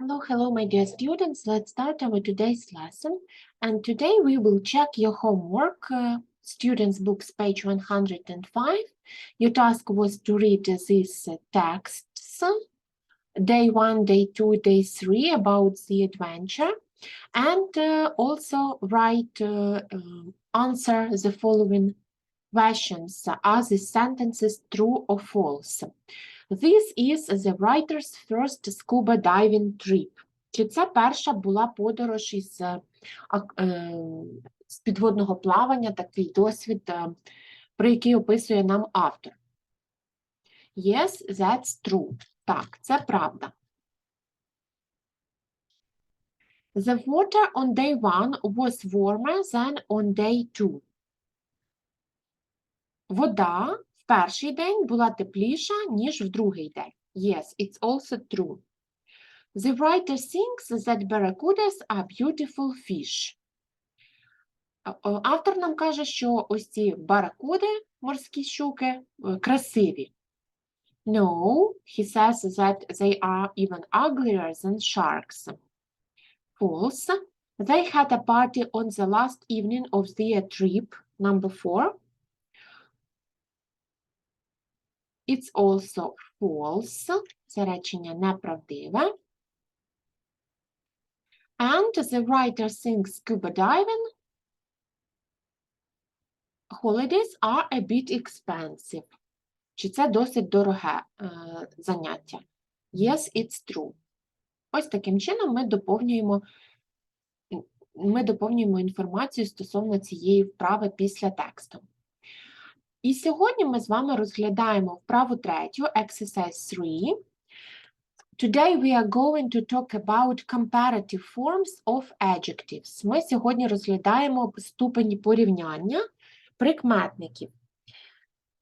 Hello, hello, my dear students. Let's start our today's lesson. And today we will check your homework, uh, students' books, page 105. Your task was to read these uh, texts, day one, day two, day three, about the adventure, and uh, also write, uh, um, answer the following questions. Are the sentences true or false? This is the writer's first scuba diving trip. Чи це перша була подорож із е, е, з підводного плавання, такий досвід, е, про який описує нам автор? Yes, that's true. Так, це правда. The water on day one was warmer than on day two. Вода перший день була тепліша, ніж в другий день. Yes, it's also true. The writer thinks that barracudas are beautiful fish. Автор нам каже, що ось ці баракуди, морські щуки, е, красиві. No, he says that they are even uglier than sharks. False. They had a party on the last evening of their trip. Number four. It's also false. Це речення неправдиве. And the writer thinks scuba diving holidays are a bit expensive. Чи це досить дороге е, заняття? Yes, it's true. Ось таким чином ми доповнюємо, ми доповнюємо інформацію стосовно цієї вправи після тексту. І сьогодні ми з вами розглядаємо вправу третю, exercise 3. Today we are going to talk about comparative forms of adjectives. Ми сьогодні розглядаємо ступені порівняння прикметників.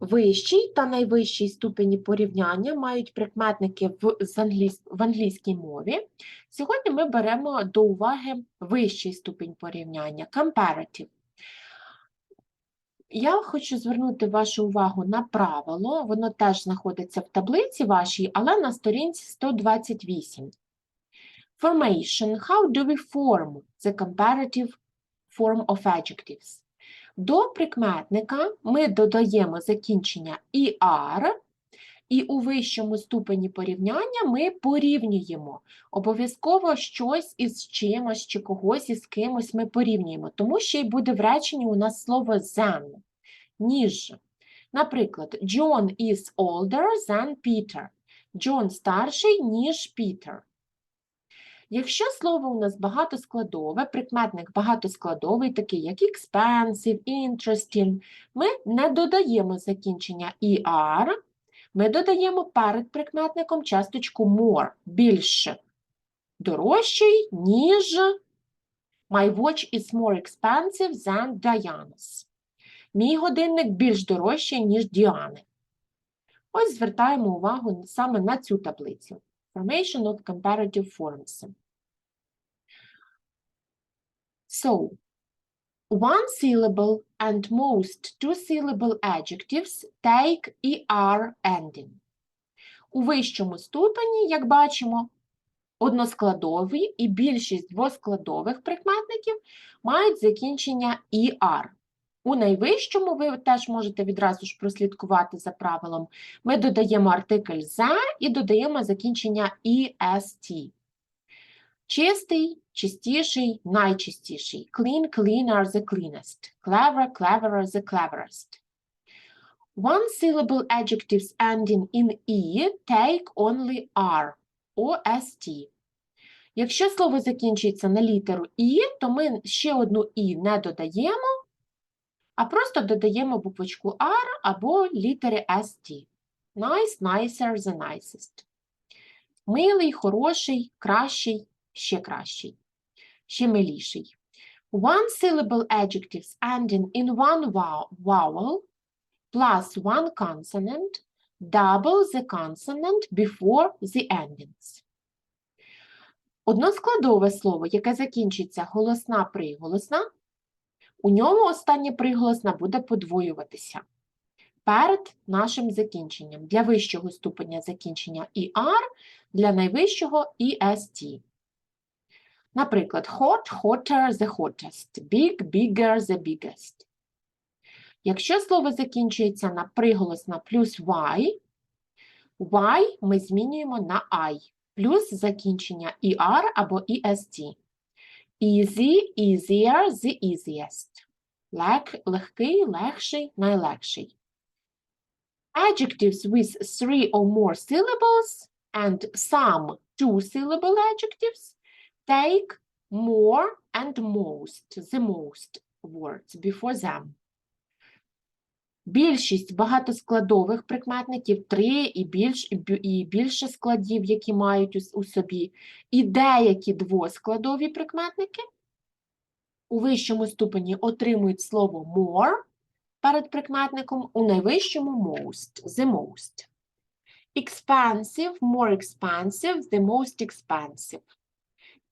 Вищий та найвищий ступені порівняння мають прикметники в, з англійсь- в англійській мові. Сьогодні ми беремо до уваги вищий ступінь порівняння comparative. Я хочу звернути вашу увагу на правило, воно теж знаходиться в таблиці вашій, але на сторінці 128. Formation. How do we form the comparative form of adjectives? До прикметника ми додаємо закінчення «er», і у вищому ступені порівняння ми порівнюємо. Обов'язково щось із чимось чи когось із кимось ми порівнюємо, тому що й буде в реченні у нас слово than, ніж. Наприклад, John is older than Peter. Джон старший, ніж Пітер. Якщо слово у нас багатоскладове, прикметник багатоскладовий, такий як expensive, interesting, ми не додаємо закінчення «er», ми додаємо перед прикметником часточку more, більше, дорожчий, ніж My watch is more expensive than Diana's. Мій годинник більш дорожчий, ніж Діани. Ось звертаємо увагу саме на цю таблицю. Formation of comparative forms. So, one syllable and most two-syllable adjectives take er ending. У вищому ступені, як бачимо, односкладові і більшість двоскладових прикметників мають закінчення er. У найвищому ви теж можете відразу ж прослідкувати за правилом. Ми додаємо артикль «the» і додаємо закінчення «est». Чистий, чистіший, найчистіший. Clean, cleaner, the cleanest. Clever, cleverer, the cleverest. One-syllable adjectives ending in «e» take only «r» OST. Якщо слово закінчується на літеру «і», то ми ще одну «і» не додаємо, а просто додаємо буквочку R або літери ST. Nice, nicer, the nicest. Милий, хороший, кращий, ще кращий, ще миліший. One-syllable adjectives ending in one vowel- vowel plus one consonant double the consonant before the endings. Односкладове слово, яке закінчиться голосна приголосна, у ньому останнє приголосна буде подвоюватися перед нашим закінченням. Для вищого ступеня закінчення «er», для найвищого «est». Наприклад, hot, hotter, the hottest, big, bigger, the biggest. Якщо слово закінчується на приголосна плюс y, y ми змінюємо на I, плюс закінчення er або est. Easy, easier, the easiest. Лег, легкий, легший, найлегший. Adjectives with three or more syllables and some two-syllable adjectives take more and most, the most words before them. Більшість багатоскладових прикметників, три і, більш, і більше складів, які мають у, собі, і деякі двоскладові прикметники у вищому ступені отримують слово more перед прикметником, у найвищому most, the most. Expensive, more expensive, the most expensive.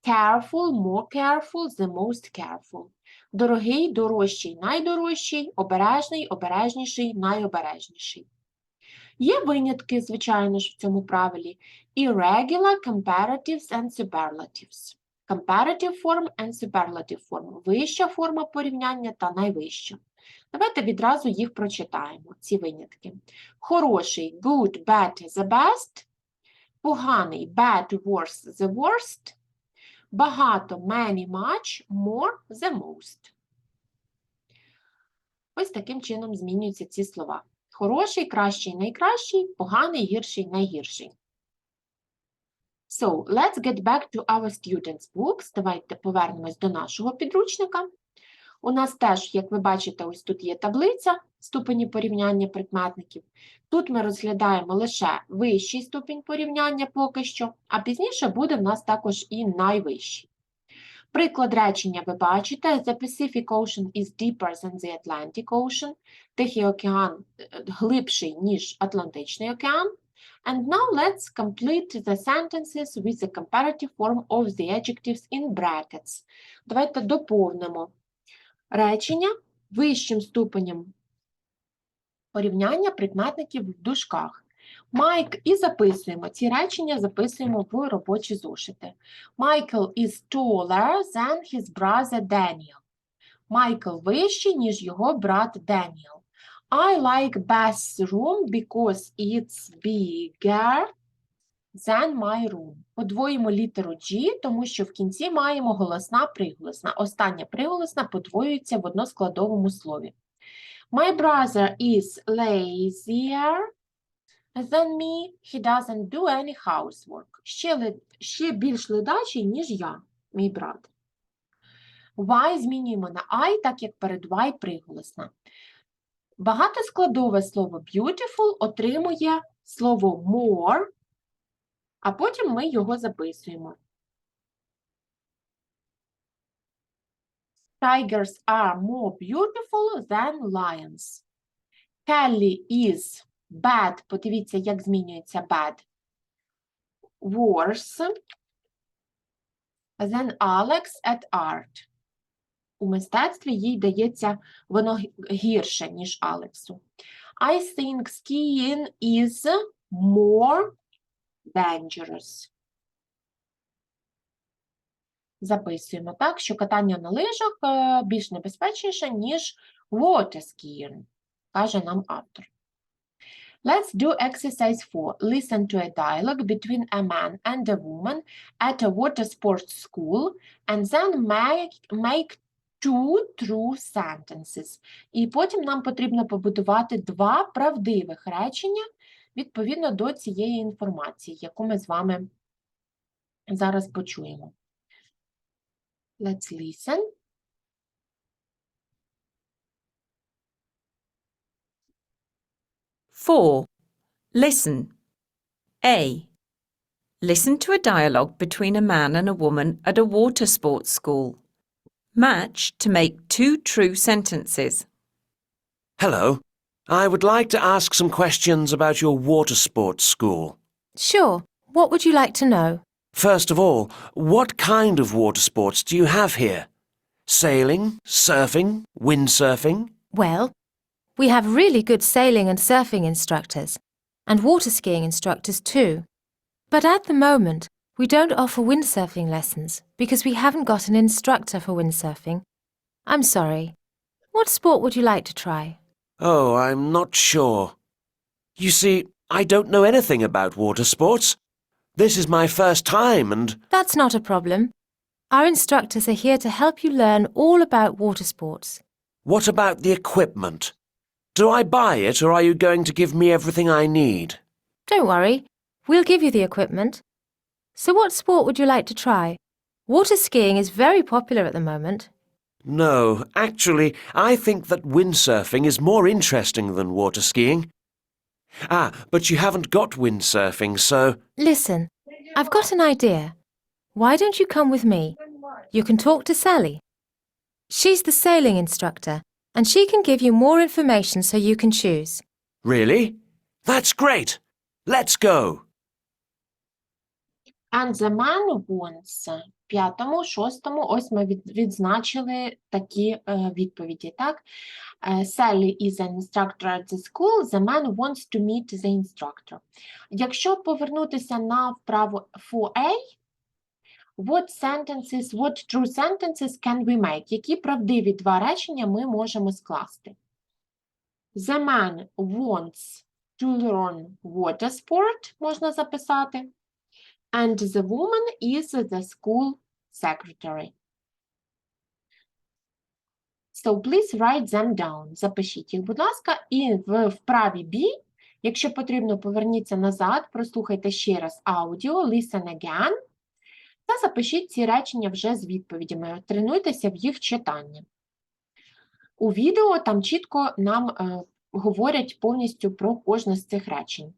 Careful, more careful, the most careful. Дорогий, дорожчий, найдорожчий, обережний, обережніший, найобережніший. Є винятки, звичайно ж, в цьому правилі. Irregular comparatives and superlatives. Comparative form and superlative form. Вища форма порівняння та найвища. Давайте відразу їх прочитаємо, ці винятки. Хороший good, bad, the best. Поганий bad, worse, the worst. Багато many, much, more, the most. Ось таким чином змінюються ці слова. Хороший, кращий, найкращий, поганий, гірший, найгірший. So, let's get back to our students' books. Давайте повернемось до нашого підручника. У нас теж, як ви бачите, ось тут є таблиця ступені порівняння прикметників. Тут ми розглядаємо лише вищий ступінь порівняння поки що, а пізніше буде в нас також і найвищий. Приклад речення ви бачите: The Pacific Ocean is deeper than the Atlantic Ocean. Тихий океан е, глибший, ніж Атлантичний океан. And now let's complete the sentences with the comparative form of the adjectives in brackets. Давайте доповнимо речення вищим ступенем порівняння прикметників в дужках. Майк і записуємо. Ці речення записуємо в робочі зошити. Michael is taller than his brother Daniel. Майкл вищий, ніж його брат Деніел. I like bathroom because it's bigger than my room. Подвоїмо літеру G, тому що в кінці маємо голосна приголосна. Остання приголосна подвоюється в односкладовому слові. My brother is lazier than me. He doesn't do any housework. Ще, ще більш ледачий, ніж я, мій брат. Y змінюємо на I, так як перед Y приголосна. Багатоскладове слово beautiful отримує слово more, а потім ми його записуємо. Tigers are more beautiful than lions. Kelly is bad. Подивіться, як змінюється bad. Worse than Alex at art. У мистецтві їй дається воно гірше, ніж Алексу. I think skiing is more dangerous. Записуємо так, що катання на лижах е, більш небезпечніше, ніж water skiing, каже нам автор. Let's do exercise 4. Listen to a dialogue between a man and a woman at a water sports school and then make, make two true sentences. І потім нам потрібно побудувати два правдивих речення відповідно до цієї інформації, яку ми з вами зараз почуємо. Let's listen. Four. Listen. A. Listen to a dialogue between a man and a woman at a water sports school. Match to make two true sentences. Hello. I would like to ask some questions about your water sports school. Sure. What would you like to know? First of all, what kind of water sports do you have here? Sailing, surfing, windsurfing? Well, we have really good sailing and surfing instructors, and water skiing instructors too. But at the moment, We don't offer windsurfing lessons because we haven't got an instructor for windsurfing. I'm sorry. What sport would you like to try? Oh, I'm not sure. You see, I don't know anything about water sports. This is my first time and That's not a problem. Our instructors are here to help you learn all about water sports. what about the equipment? Do I buy it or are you going to give me everything I need? Don't worry, we'll give you the equipment. So, what sport would you like to try? Water skiing is very popular at the moment. No, actually, I think that windsurfing is more interesting than water skiing. Ah, but you haven't got windsurfing, so. Listen, I've got an idea. Why don't you come with me? You can talk to Sally. She's the sailing instructor, and she can give you more information so you can choose. Really? That's great! Let's go! And the man wants. П'ятому, шостому, ось ми відзначили такі е, відповіді, так? Е, Sally is an instructor at the school, the man wants to meet the instructor. Якщо повернутися на вправо 4a, what sentences, what true sentences can we make? Які правдиві два речення ми можемо скласти? The man wants to learn water sport, можна записати. And the woman is the school secretary. So please write them down. Запишіть їх, будь ласка, і в вправі B, якщо потрібно, поверніться назад, прослухайте ще раз аудіо, listen again, та запишіть ці речення вже з відповідями. Тренуйтеся в їх читанні. У відео там чітко нам е, говорять повністю про кожне з цих речень.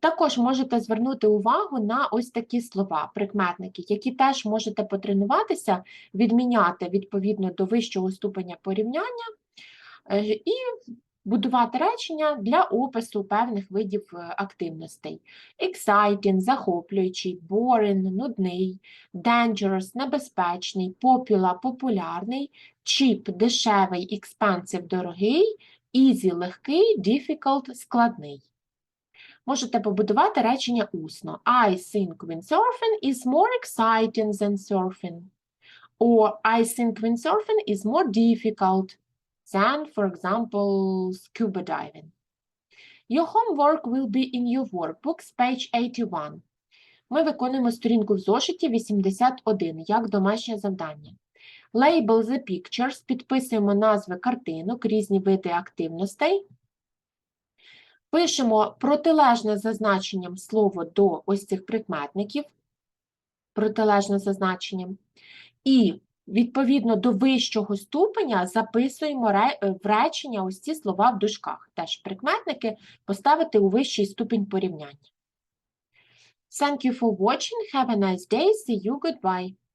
Також можете звернути увагу на ось такі слова, прикметники, які теж можете потренуватися, відміняти відповідно до вищого ступеня порівняння е, і будувати речення для опису певних видів е, активностей. Exciting – захоплюючий, boring – нудний, dangerous – небезпечний, popular – популярний, cheap – дешевий, expensive – дорогий, easy – легкий, difficult – складний. Можете побудувати речення усно. I think windsurfing is more exciting than surfing. Or I think windsurfing is more difficult than, for example, scuba diving. Your homework will be in your workbooks, page 81. Ми виконуємо сторінку в зошиті 81, як домашнє завдання. Label the pictures, підписуємо назви картинок, різні види активностей. Пишемо протилежне за значенням слово до ось цих прикметників, протилежне за. І відповідно до вищого ступеня записуємо е, в речення ось ці слова в дужках. Теж прикметники поставити у вищий ступінь порівняння. Thank you for watching. Have a nice day. See you. Goodbye.